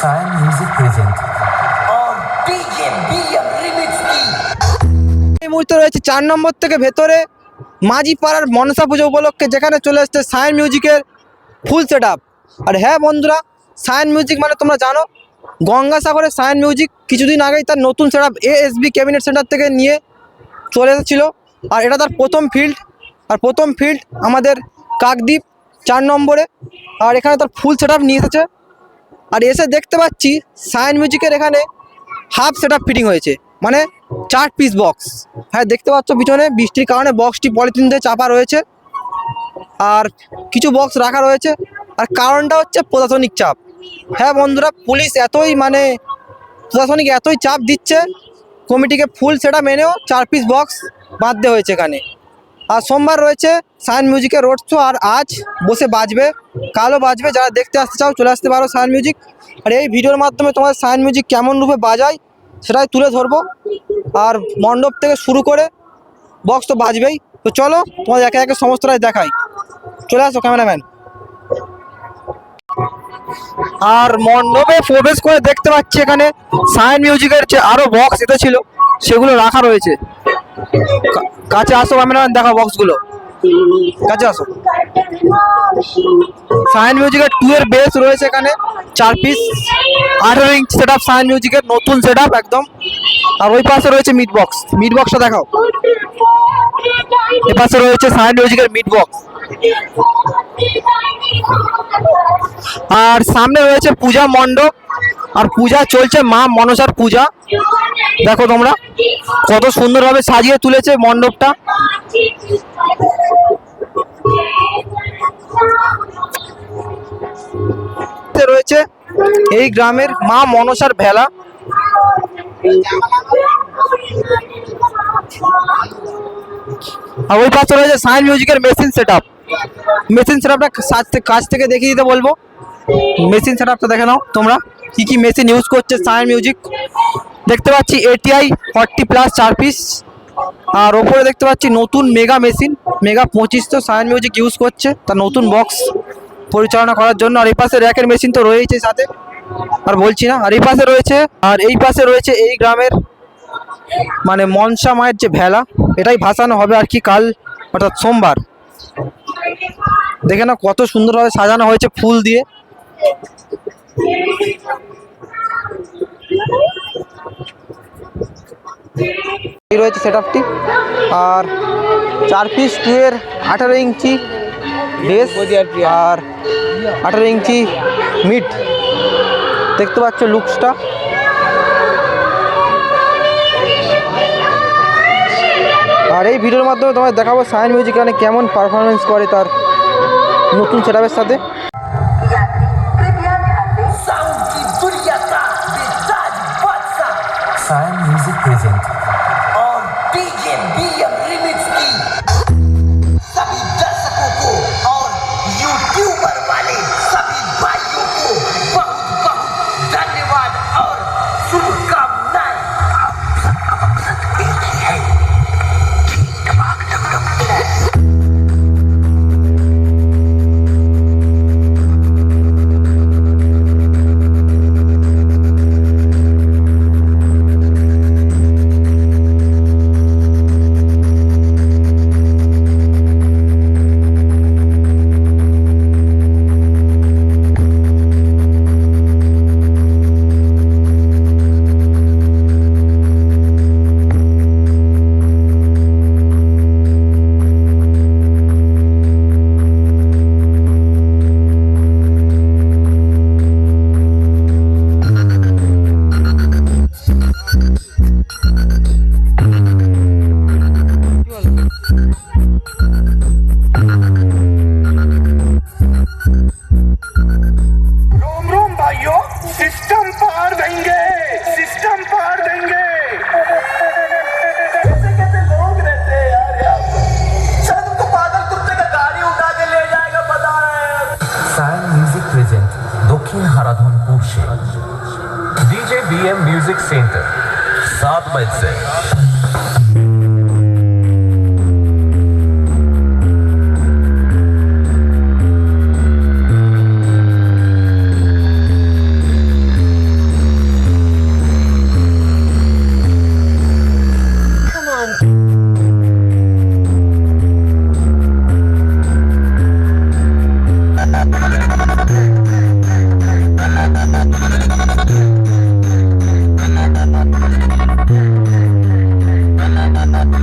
Cyan Music present. On BM Remix. এই মুহূর্তে রয়েছে চার নম্বর থেকে ভেতরে মাঝিপাড়ার মনসা পুজো উপলক্ষে যেখানে চলে এসছে সায়েন মিউজিকের ফুল সেট আর হ্যাঁ বন্ধুরা সায়েন মিউজিক মানে তোমরা জানো গঙ্গাসাগরের সায়েন মিউজিক কিছুদিন আগেই তার নতুন set up ASB cabinet centre থেকে নিয়ে চলে এসেছিল। আর এটা তার প্রথম ফিল্ড আর প্রথম ফিল্ড আমাদের কাকদ্বীপ চার নম্বরে। আর এখানে তার ফুল সেটআপ নিয়ে এসেছে। আর এসে দেখতে পাচ্ছি সায়েন মিউজিকের এখানে হাফ সেট আপ ফিটিং হয়েছে। মানে চার পিস বক্স হ্যাঁ দেখতে পাচ্ছ পিছনে বৃষ্টির কারণে বক্সটি পলিথিন দিয়ে চাপা রয়েছে। আর কিছু বক্স রাখা রয়েছে। আর কারণটা হচ্ছে প্রশাসনিক চাপ। হ্যাঁ বন্ধুরা, পুলিশ এতই মানে প্রশাসনিক এতই চাপ দিচ্ছে, কমিটিকে ফুল সেটা মেনেও চার পিস বক্স বাঁধতে হয়েছে এখানে। আর সোমবার রয়েছে সায়েন মিউজিকের রোড শো, আর আজ বসে বাজবে, কালও বাজবে। যারা দেখতে আসতে চাও, চলে আসতে পারো সায়েন মিউজিক। আর এই ভিডিওর মাধ্যমে তোমার সায়েন মিউজিক কেমন রূপে বাজায়, সেটাই তুলে ধরবো। আর মণ্ডপ থেকে শুরু করে বক্স তো বাজবেই। তো চলো, তোমাদের একে একে সমস্তটাই দেখাই। চলে আসো ক্যামেরাম্যান আর মণ্ডপে প্রবেশ করে দেখতে পাচ্ছি এখানে সায়েন মিউজিকের যে আরও বক্স এতে ছিল, সেগুলো রাখা রয়েছে। কাছে আসো ক্যামেরাম্যান দেখো বক্সগুলো কাছে আসো। সায়েন মিউজিকের টু এর বেস রয়েছে এখানে, চার পিস আঠারো ইঞ্চ সেট আপ সায়েন মিউজিকের নতুন সেট আপ একদম। আর ওই পাশে রয়েছে মিড বক্স মিড বক্সটা দেখাও। এ পাশে রয়েছে সায়েন মিউজিকের মিড বক্স আর সামনে রয়েছে পূজা মণ্ডপ। আর পূজা চলছে মা মনসার পূজা। দেখো তোমরা। কত সুন্দরভাবে সাজিয়ে তুলেছে মণ্ডপটা। রয়েছে এই গ্রামের মা মনসার ভেলা। আর ওই পাশে রয়েছে সাইন মিউজিকের machine set up machine set আপটা কাছ থেকে দেখিয়ে দিতে বলব। মেশিন সেট আপটা দেখে নাও তোমরা। কি কি মেশিন ইউজ করছে সাইন মিউজিক দেখতে পাচ্ছি এটিআই ফর্টি প্লাস চার পিস আর ওপরে দেখতে পাচ্ছি নতুন মেগা মেশিন মেগা পঁচিশ তো সায়েন মিউজিক ইউজ করছে। তার নতুন বক্স পরিচালনা করার জন্য। আর এই পাশে র্যাকের মেশিন তো রয়েছে সাথে। আর বলছি না, আর এই পাশে রয়েছে, আর এই পাশে রয়েছে এই গ্রামের মানে মনসা মায়ের যে ভেলা, এটাই ভাসানো হবে আর কি কাল, অর্থাৎ সোমবার। দেখে না কত সুন্দরভাবে সাজানো হয়েছে ফুল দিয়ে। এই রয়েছে সেট আপটি আর চার পিস টু এর আঠারো ইঞ্চি বেস আর আঠারো ইঞ্চি মিট দেখতে পাচ্ছ লুকসটা আর এই ভিডিওর মাধ্যমে তোমায় দেখাবো সায়েন মিউজিক কেমন পারফরমেন্স করে তার নতুন সেটআপের সাথে। Cyan Music present on DJ Start mindset.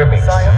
remix. Saya...